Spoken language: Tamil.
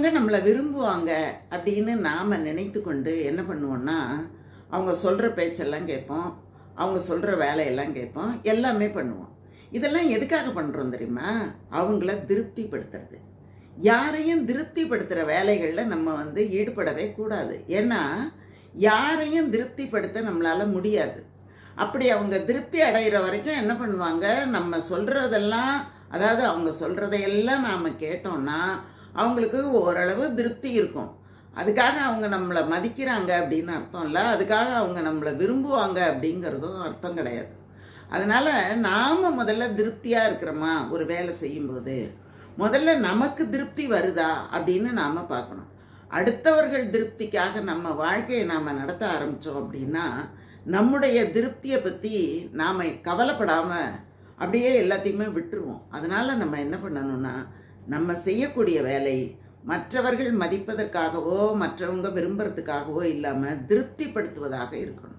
அவங்க நம்மளை விரும்புவாங்க அப்படின்னு நாம் நினைத்து கொண்டு என்ன பண்ணுவோம்னா அவங்க சொல்கிற பேச்செல்லாம் கேட்போம் அவங்க சொல்கிற வேலையெல்லாம் கேட்போம் எல்லாமே பண்ணுவோம். இதெல்லாம் எதுக்காக பண்ணுறோம் தெரியுமா? அவங்கள திருப்திப்படுத்துறது. யாரையும் திருப்திப்படுத்துகிற வேலைகளில் நம்ம வந்து ஈடுபடவே கூடாது. ஏன்னா யாரையும் திருப்திப்படுத்த நம்மளால் முடியாது. அப்படி அவங்க திருப்தி அடைகிற வரைக்கும் என்ன பண்ணுவாங்க? நம்ம சொல்கிறதெல்லாம் அதாவது அவங்க சொல்கிறதையெல்லாம் நாம் கேட்டோம்னா அவங்களுக்கு ஓரளவு திருப்தி இருக்கும். அதுக்காக அவங்க நம்மளை மதிக்கிறாங்க அப்படின்னு அர்த்தம் இல்லை அதுக்காக அவங்க நம்மளை விரும்புவாங்க அப்படிங்கிறதும் அர்த்தம் கிடையாது. அதனால் நாம் முதல்ல திருப்தியாக இருக்கிறோமா? ஒரு வேலை செய்யும்போது. முதல்ல நமக்கு திருப்தி வருதா? அப்படின்னு நாம் பார்க்கணும். அடுத்தவர்கள் திருப்திக்காக நம்ம வாழ்க்கையை நாம் நடத்த ஆரம்பித்தோம் அப்படின்னா நம்முடைய திருப்தியை பற்றி நாம் கவலைப்படாமல் அப்படியே எல்லாத்தையுமே விட்டுருவோம். அதனால் நம்ம என்ன பண்ணணும்னா நம்ம செய்யக்கூடிய வேலை மற்றவர்கள் மதிப்பதற்காகவோ மற்றவங்க விரும்புறதுக்காகவோ இல்லாமல் திருப்திப்படுத்துவதாக இருக்கணும்.